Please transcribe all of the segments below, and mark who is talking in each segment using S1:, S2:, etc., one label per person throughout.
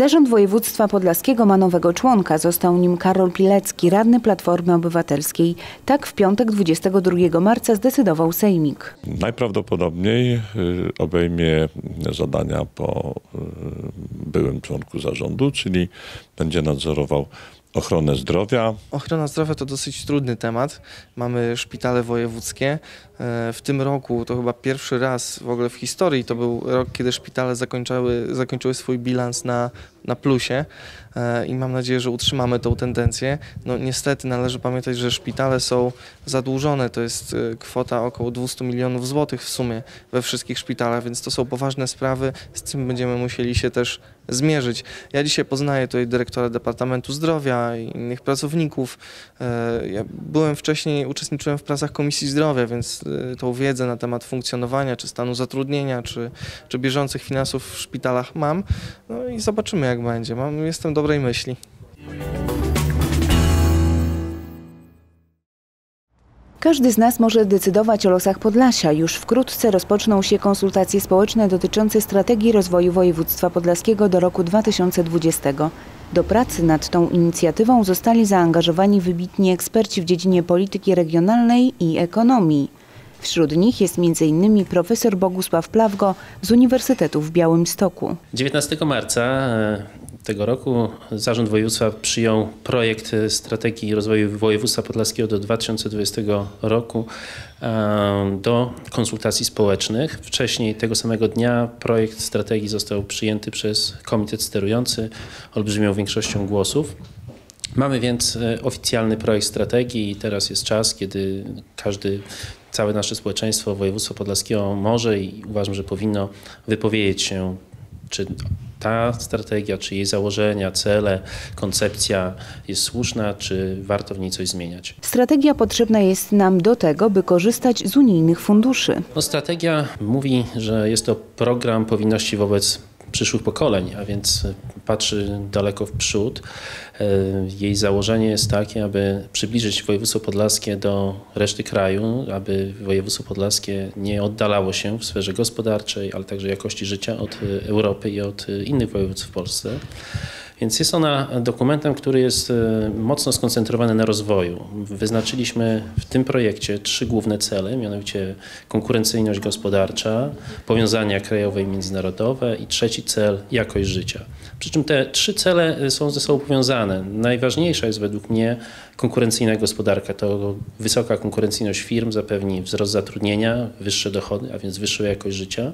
S1: Zarząd Województwa Podlaskiego ma nowego członka. Został nim Karol Pilecki, radny Platformy Obywatelskiej. Tak w piątek 22 marca zdecydował Sejmik.
S2: Najprawdopodobniej y, obejmie zadania po y, byłym członku zarządu, czyli będzie nadzorował ochronę zdrowia.
S3: Ochrona zdrowia to dosyć trudny temat. Mamy szpitale wojewódzkie. E, W tym roku to chyba pierwszy raz w ogóle w historii to był rok, kiedy szpitale zakończyły, zakończyły swój bilans na, na plusie E, i mam nadzieję, że utrzymamy tą tendencję. No niestety należy pamiętać, że szpitale są zadłużone. To jest e, kwota około 200 milionów złotych w sumie we wszystkich szpitalach, więc to są poważne sprawy. Z tym będziemy musieli się też zmierzyć. Ja dzisiaj poznaję tutaj dyrektora Departamentu Zdrowia i innych pracowników. E, Ja byłem wcześniej, uczestniczyłem w pracach Komisji Zdrowia, więc tą wiedzę na temat funkcjonowania, czy stanu zatrudnienia, czy, czy bieżących finansów w szpitalach mam. No i zobaczymy jak będzie. Mam, jestem dobrej myśli.
S1: Każdy z nas może decydować o losach Podlasia. Już wkrótce rozpoczną się konsultacje społeczne dotyczące strategii rozwoju województwa podlaskiego do roku 2020. Do pracy nad tą inicjatywą zostali zaangażowani wybitni eksperci w dziedzinie polityki regionalnej i ekonomii. Wśród nich jest m.in. profesor Bogusław Plawgo z Uniwersytetu w Białymstoku.
S4: 19 marca e, tego roku Zarząd Województwa przyjął projekt e, strategii rozwoju województwa podlaskiego do 2020 roku e, do konsultacji społecznych. Wcześniej tego samego dnia projekt strategii został przyjęty przez komitet sterujący olbrzymią większością głosów. Mamy więc oficjalny projekt strategii i teraz jest czas, kiedy każdy, całe nasze społeczeństwo województwa podlaskiego może i uważam, że powinno wypowiedzieć się, czy ta strategia, czy jej założenia, cele, koncepcja jest słuszna, czy warto w niej coś zmieniać.
S1: Strategia potrzebna jest nam do tego, by korzystać z unijnych funduszy.
S4: No, strategia mówi, że jest to program powinności wobec przyszłych pokoleń, a więc patrzy daleko w przód. E, Jej założenie jest takie, aby przybliżyć województwo podlaskie do reszty kraju, aby województwo podlaskie nie oddalało się w sferze gospodarczej, ale także jakości życia od Europy i od innych województw w Polsce. Więc jest ona dokumentem, który jest e, mocno skoncentrowany na rozwoju. Wyznaczyliśmy w tym projekcie trzy główne cele, mianowicie konkurencyjność gospodarcza, powiązania krajowe i międzynarodowe i trzeci cel jakość życia. Przy czym te trzy cele e, są ze sobą powiązane. Najważniejsza jest według mnie konkurencyjna gospodarka. To wysoka konkurencyjność firm zapewni wzrost zatrudnienia, wyższe dochody, a więc wyższą jakość życia.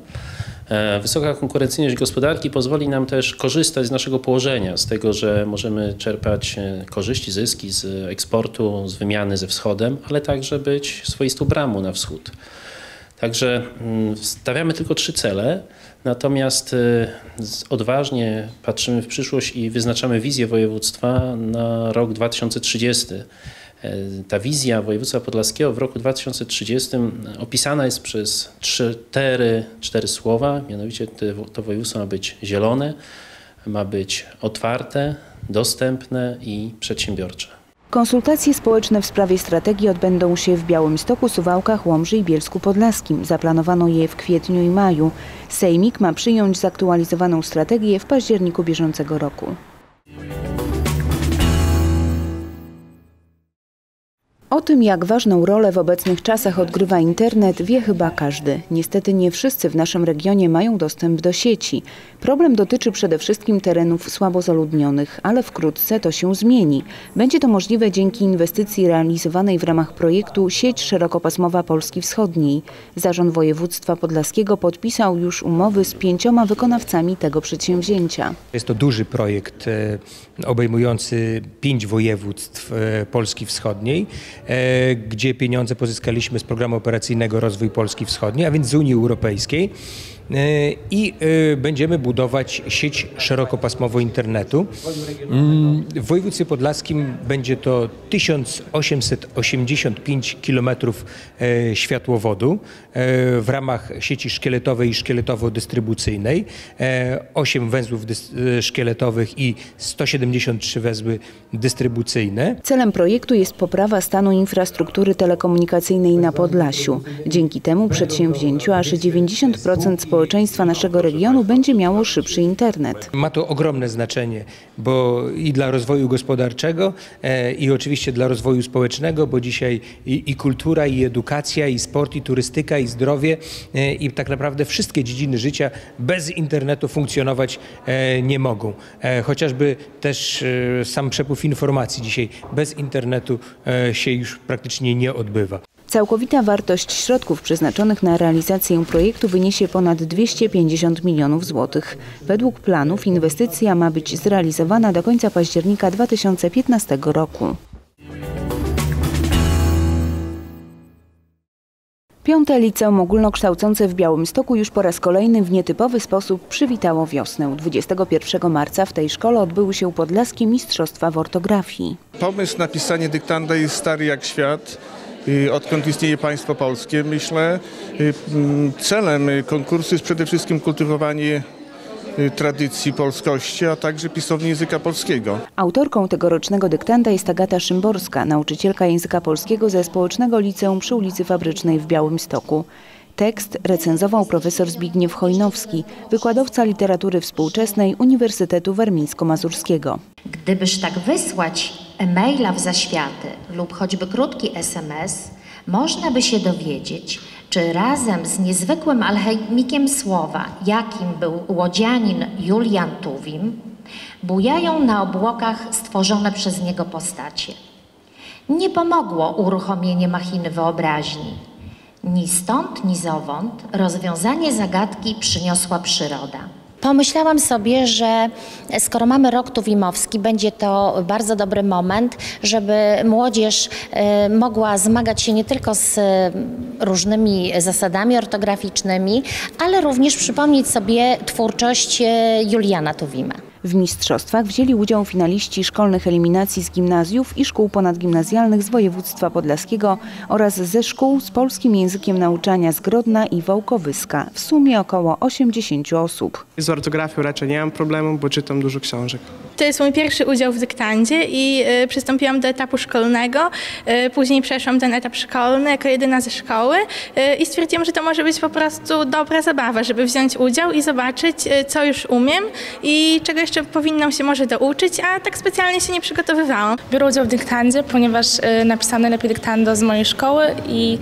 S4: E, Wysoka konkurencyjność gospodarki pozwoli nam też korzystać z naszego położenia, z tego, że możemy czerpać e, korzyści, zyski z eksportu, z wymiany ze wschodem, ale także być swoistą bramą na wschód. Także mm, stawiamy tylko trzy cele, natomiast e, odważnie patrzymy w przyszłość i wyznaczamy wizję województwa na rok 2030. E, Ta wizja województwa podlaskiego w roku 2030 opisana jest przez cztery, cztery słowa, mianowicie to województwo ma być zielone, ma być otwarte, dostępne i przedsiębiorcze.
S1: Konsultacje społeczne w sprawie strategii odbędą się w Białymstoku, Suwałkach, Łomży i Bielsku Podlaskim. Zaplanowano je w kwietniu i maju. Sejmik ma przyjąć zaktualizowaną strategię w październiku bieżącego roku. O tym, jak ważną rolę w obecnych czasach odgrywa internet, wie chyba każdy. Niestety nie wszyscy w naszym regionie mają dostęp do sieci. Problem dotyczy przede wszystkim terenów słabo zaludnionych, ale wkrótce to się zmieni. Będzie to możliwe dzięki inwestycji realizowanej w ramach projektu Sieć Szerokopasmowa Polski Wschodniej. Zarząd Województwa Podlaskiego podpisał już umowy z pięcioma wykonawcami tego przedsięwzięcia.
S5: Jest to duży projekt e, obejmujący pięć województw e, Polski Wschodniej, gdzie pieniądze pozyskaliśmy z programu operacyjnego Rozwój Polski Wschodniej, a więc z Unii Europejskiej. E, I e, będziemy budować sieć szerokopasmową internetu. Mm, W województwie podlaskim będzie to 1885 km światłowodu e, w ramach sieci szkieletowej i szkieletowo-dystrybucyjnej, 8 węzłów szkieletowych i 173 węzły dystrybucyjne.
S1: Celem projektu jest poprawa stanu infrastruktury telekomunikacyjnej na Podlasiu. Dzięki temu przedsięwzięciu aż 90% społeczeństwa społeczeństwa naszego regionu będzie miało szybszy internet.
S5: Ma to ogromne znaczenie, bo i dla rozwoju gospodarczego, e, i oczywiście dla rozwoju społecznego, bo dzisiaj i, i kultura, i edukacja, i sport, i turystyka, i zdrowie, e, i tak naprawdę wszystkie dziedziny życia bez internetu funkcjonować e, nie mogą. Chociażby też sam przepływ informacji dzisiaj bez internetu się już praktycznie nie odbywa.
S1: Całkowita wartość środków przeznaczonych na realizację projektu wyniesie ponad 250 milionów złotych. Według planów inwestycja ma być zrealizowana do końca października 2015 roku. Piąte liceum ogólnokształcące w Białymstoku już po raz kolejny w nietypowy sposób przywitało wiosnę. 21 marca w tej szkole odbyły się podlaskie mistrzostwa w ortografii.
S6: Pomysł na pisanie dyktanda jest stary jak świat. Y, Odkąd istnieje państwo polskie, myślę, y, mm, celem konkursu jest przede wszystkim kultywowanie y, tradycji polskości, a także pisowni języka polskiego.
S1: Autorką tegorocznego dyktanda jest Agata Szymborska, nauczycielka języka polskiego ze Społecznego Liceum przy ulicy Fabrycznej w Białymstoku. Tekst recenzował profesor Zbigniew Chojnowski, wykładowca literatury współczesnej Uniwersytetu Warmińsko-Mazurskiego.
S7: Gdybyż tak wysłać e-maila w zaświaty lub choćby krótki SMS, można by się dowiedzieć, czy razem z niezwykłym alchemikiem słowa, jakim był łodzianin Julian Tuwim, bujają na obłokach stworzone przez niego postacie. Nie pomogło uruchomienie machiny wyobraźni. Ni stąd, ni zowąd rozwiązanie zagadki przyniosła przyroda. Pomyślałam sobie, że skoro mamy rok tuwimowski, będzie to bardzo dobry moment, żeby młodzież e, mogła zmagać się nie tylko z e, różnymi zasadami ortograficznymi, ale również przypomnieć sobie twórczość e, Juliana Tuwima.
S1: W mistrzostwach wzięli udział finaliści szkolnych eliminacji z gimnazjów i szkół ponadgimnazjalnych z województwa podlaskiego oraz ze szkół z polskim językiem nauczania z Grodna i Wołkowyska. W sumie około 80 osób.
S8: Z ortografią raczej nie mam problemu, bo czytam dużo książek.
S9: To jest mój pierwszy udział w dyktandzie i y, przystąpiłam do etapu szkolnego. Y, później przeszłam ten etap szkolny jako jedyna ze szkoły y, i stwierdziłam, że to może być po prostu dobra zabawa, żeby wziąć udział i zobaczyć, co już umiem i czego jeszcze powinnam się może douczyć, a tak specjalnie się nie przygotowywałam.
S10: Biorę udział w dyktandzie, ponieważ napisałam najlepiej dyktando z mojej szkoły i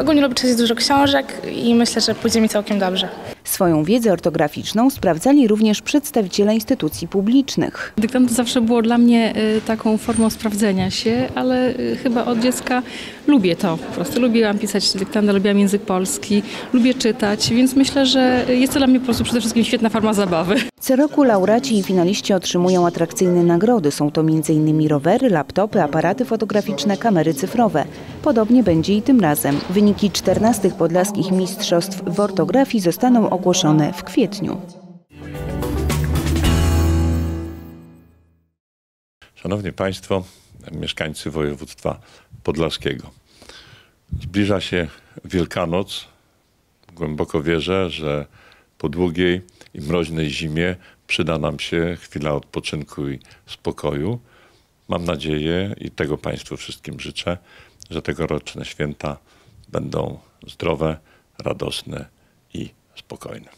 S10: ogólnie lubię czytać dużo książek i myślę, że pójdzie mi całkiem dobrze.
S1: Swoją wiedzę ortograficzną sprawdzali również przedstawiciele instytucji publicznych.
S11: Dyktand zawsze było dla mnie y, taką formą sprawdzenia się, ale y, chyba od dziecka lubię to. Po prostu lubiłam pisać dyktanda, lubiłam język polski, lubię czytać, więc myślę, że jest to dla mnie po prostu przede wszystkim świetna forma zabawy.
S1: Co roku laureaci i finaliści otrzymują atrakcyjne nagrody. Są to m.in. rowery, laptopy, aparaty fotograficzne, kamery cyfrowe. Podobnie będzie i tym razem. Wyniki 14 podlaskich mistrzostw w ortografii zostaną ogłoszone w kwietniu.
S2: Szanowni Państwo, mieszkańcy województwa podlaskiego. Zbliża się Wielkanoc. Głęboko wierzę, że po długiej i mroźnej zimie przyda nam się chwila odpoczynku i spokoju. Mam nadzieję i tego Państwu wszystkim życzę, że tegoroczne święta będą zdrowe, radosne i spokojne.